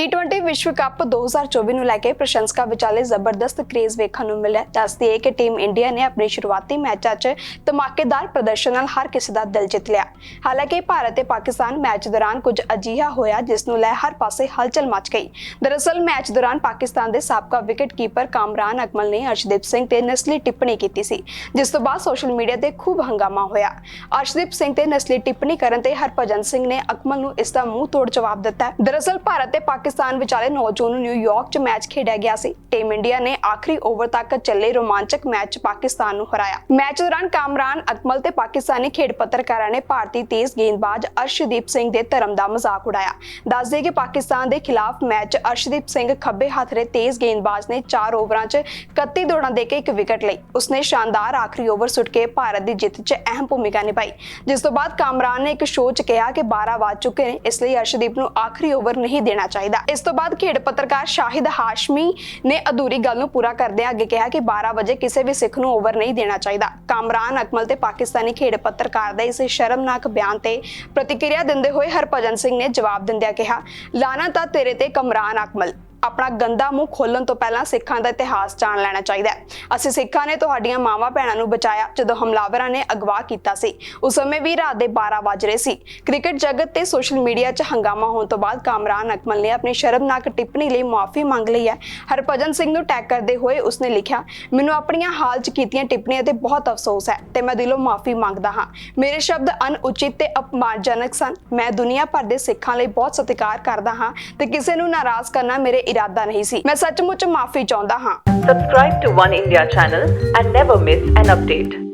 T twenty ਵਿਸ਼ਵ cup 2024 ਨੂੰ ਲੈ ਕੇ ਪ੍ਰਸ਼ੰਸਕਾਂ ਵਿਚਾਲੇ ਜ਼ਬਰਦਸਤ ਕ੍ਰੇਜ਼ ਵੇਖਣ ਨੂੰ ਮਿਲਿਆ। ਦੱਸਦੀ ਹੈ ਕਿ ਟੀਮ ਇੰਡੀਆ ਨੇ ਆਪਣੇ ਸ਼ੁਰੂਆਤੀ ਮੈਚਾਂ 'ਚ ਧਮਾਕੇਦਾਰ ਪ੍ਰਦਰਸ਼ਨ ਨਾਲ ਹਰ ਕਿਸੇ ਦਾ ਦਿਲ ਜਿੱਤ ਲਿਆ। ਹਾਲਾਂਕਿ ਭਾਰਤ ਤੇ ਪਾਕਿਸਤਾਨ ਮੈਚ ਦੌਰਾਨ ਕੁਝ ਅਜੀਹਾ ਹੋਇਆ ਜਿਸ ਨੂੰ ਲੈ ਹਰ ਪਾਸੇ ਹਲਚਲ ਮਚ ਗਈ। ਦਰਅਸਲ ਮੈਚ ਦੌਰਾਨ ਪਾਕਿਸਤਾਨ ਦੇ ਸਾਬਕਾ ਵਿਕਟ ਕੀਪਰ ਕਾਮਰਾਨ ਅਕਮਲ ਨੇ ਅਰਸ਼ਦੀਪ ਸਿੰਘ ਤੇ ਨਸਲੀ ਟਿੱਪਣੀ ਕੀਤੀ ਸੀ, ਜਿਸ ਤੋਂ ਬਾਅਦ ਸੋਸ਼ਲ ਮੀਡੀਆ ਤੇ ਖੂਬ ਹੰਗਾਮਾ ਹੋਇਆ। ਅਰਸ਼ਦੀਪ ਸਿੰਘ ਤੇ ਨਸਲੀ ਟਿੱਪਣੀ ਕਰਨ ਤੇ ਹਰਭਜਨ ਸਿੰਘ ਨੇ ਅਕਮਲ ਨੂੰ ਇਸ ਦਾ ਮੂੰਹ ਤੋੜ ਜਵਾਬ ਦਿੱਤਾ। ਦਰਅਸਲ ਭਾਰਤ ਤੇ ਪਾਕਿਸਤਾਨ ਵਿਚਾਲੇ 9 ਜੂਨ ਨੂੰ ਨਿਊਯਾਰਕ 'ਚ ਮੈਚ ਖੇਡਿਆ ਗਿਆ ਸੀ। ਟੀਮ ਇੰਡੀਆ ਨੇ ਆਖਰੀ ਓਵਰ ਤੱਕ ਚੱਲੇ ਰੋਮਾਂਚਕ ਮੈਚ 'ਚ ਪਾਕਿਸਤਾਨ ਨੂੰ ਹਰਾਇਆ। ਮੈਚ ਦੌਰਾਨ ਕਾਮਰਾਨ, ਅਕਮਲ ਤੇ ਪਾਕਿਸਤਾਨੀ ਖੇਡ ਪੱਤਰਕਾਰਾਂ ਨੇ ਭਾਰਤੀ ਤੇਜ਼ ਗੇਂਦਬਾਜ਼ ਅਰਸ਼ਦੀਪ ਸਿੰਘ ਦੇ ਧਰਮ ਦਾ ਮਜ਼ਾਕ ਉਡਾਇਆ। ਦੱਸਦੇ ਕਿ ਪਾਕਿਸਤਾਨ ਦੇ ਖਿਲਾਫ ਮੈਚ ਅਰਸ਼ਦੀਪ ਸਿੰਘ ਖੱਬੇ ਹੱਥ ਦੇ ਤੇਜ਼ ਗੇਂਦਬਾਜ਼ ਨੇ 4 ਓਵਰਾਂ 'ਚ 31 ਦੌੜਾਂ ਦੇ ਕੇ ਇੱਕ ਵਿਕਟ ਲਈ। ਉਸਨੇ ਸ਼ਾਨਦਾਰ ਆਖਰੀ ਓਵਰ ਸੁੱਟ ਕੇ ਭਾਰਤ ਦੀ ਜਿੱਤ 'ਚ ਅਹਿਮ ਭੂਮਿਕਾ ਨਿਭਾਈ। ਜਿਸ ਤੋਂ ਬਾਅਦ ਕਾਮਰਾਨ ਨੇ ਇੱਕ ਸ਼ੋਅ 'ਚ ਕਿਹਾ ਕਿ 12 ਵੱਜ ਚੁੱਕੇ ਨੇ, ਇਸ ਲਈ ਅਰਸ਼ਦੀਪ ਨੂੰ ਆਖਰੀ ਓਵਰ ਨਹੀਂ ਦੇਣਾ ਚਾਹੀਦਾ। ਇਸ ਤੋਂ ਬਾਅਦ ਖੇਡ ਪੱਤਰਕਾਰ ਸ਼ਾਹਿਦ ਹਾਸ਼ਮੀ ਨੇ ਅਧੂਰੀ ਗੱਲ ਨੂੰ ਪੂਰਾ ਕਰਦਿਆਂ ਅੱਗੇ ਕਿਹਾ ਕਿ 12 ਵਜੇ ਕਿਸੇ ਵੀ ਸਿੱਖ ਨੂੰ ਓਵਰ ਨਹੀਂ ਦੇਣਾ ਚਾਹੀਦਾ। ਕਾਮਰਾਨ ਅਕਮਲ ਤੇ ਪਾਕਿਸਤਾਨੀ ਖੇਡ ਪੱਤਰਕਾਰ ਦੇ ਇਸ ਸ਼ਰਮਨਾਕ ਬਿਆਨ ਤੇ ਪ੍ਰਤੀਕਿਰਿਆ ਦਿੰਦੇ ਹੋਏ ਹਰਭਜਨ ਸਿੰਘ ਨੇ ਜਵਾਬ ਦਿੰਦਿਆਂ ਕਿਹਾ ਲਾਨਾ ਤਾਂ ਤੇਰੇ ਤੇ ਕਮਰਾਨ ਅਕਮਲ। ਆਪਣਾ ਗੰਦਾ ਮੂੰਹ ਖੋਲਣ ਤੋਂ ਪਹਿਲਾਂ ਸਿੱਖਾਂ ਦਾ ਇਤਿਹਾਸ ਜਾਣ ਲੈਣਾ ਚਾਹੀਦਾ ਹੈ। ਅਸੀਂ ਸਿੱਖਾਂ ਨੇ ਤੁਹਾਡੀਆਂ ਮਾਵਾਂ ਭੈਣਾਂ ਨੂੰ ਬਚਾਇਆ ਜਦੋਂ ਹਮਲਾਵਰਾਂ ਨੇ ਅਗਵਾ ਕੀਤਾ ਸੀ। ਉਸ ਸਮੇਂ ਵੀ ਰਾਤ ਦੇ 12 ਵਜ ਰਹੇ ਸੀ। ਕ੍ਰਿਕਟ ਜਗਤ ਤੇ ਸੋਸ਼ਲ ਮੀਡੀਆ 'ਚ ਹੰਗਾਮਾ ਹੋਣ ਤੋਂ ਬਾਅਦ ਕਾਮਰਾਨ ਅਕਮਲ ਨੇ ਆਪਣੀ ਸ਼ਰਮਨਾਕ ਟਿੱਪਣੀ ਲਈ ਮਾਫੀ ਮੰਗ ਲਈ ਹੈ। ਹਰਭਜਨ ਸਿੰਘ ਨੂੰ ਟੈਗ ਕਰਦੇ ਹੋਏ ਉਸਨੇ ਲਿਖਿਆ, ਮੈਨੂੰ ਆਪਣੀਆਂ ਹਾਲ 'ਚ ਕੀਤੀਆਂ ਟਿੱਪਣੀਆਂ ਤੇ ਬਹੁਤ ਅਫਸੋਸ ਹੈ ਤੇ ਮੈਂ ਦਿਲੋਂ ਮਾਫੀ ਮੰਗਦਾ ਹਾਂ। ਮੇਰੇ ਸ਼ਬਦ ਅਨੁਚਿਤ ਤੇ ਅਪਮਾਨਜਨਕ ਸਨ। ਮੈਂ ਦੁਨੀਆ ਭਰ ਦੇ ਸਿੱਖਾਂ ਲਈ ਬਹੁਤ ਸਤਿਕਾਰ ਕਰਦਾ ਹਾਂ ਤੇ ਕਿਸੇ ਨੂੰ ਨਾਰਾਜ਼ ਕਰਨਾ ਮੇਰੇ ਇਰਾਦਾ ਨਹੀਂ ਸੀ ਮੈਂ ਸੱਚਮੁੱਚ ਮਾਫੀ ਚਾਹੁੰਦਾ ਹਾਂ subscribe to One India channel and never miss an update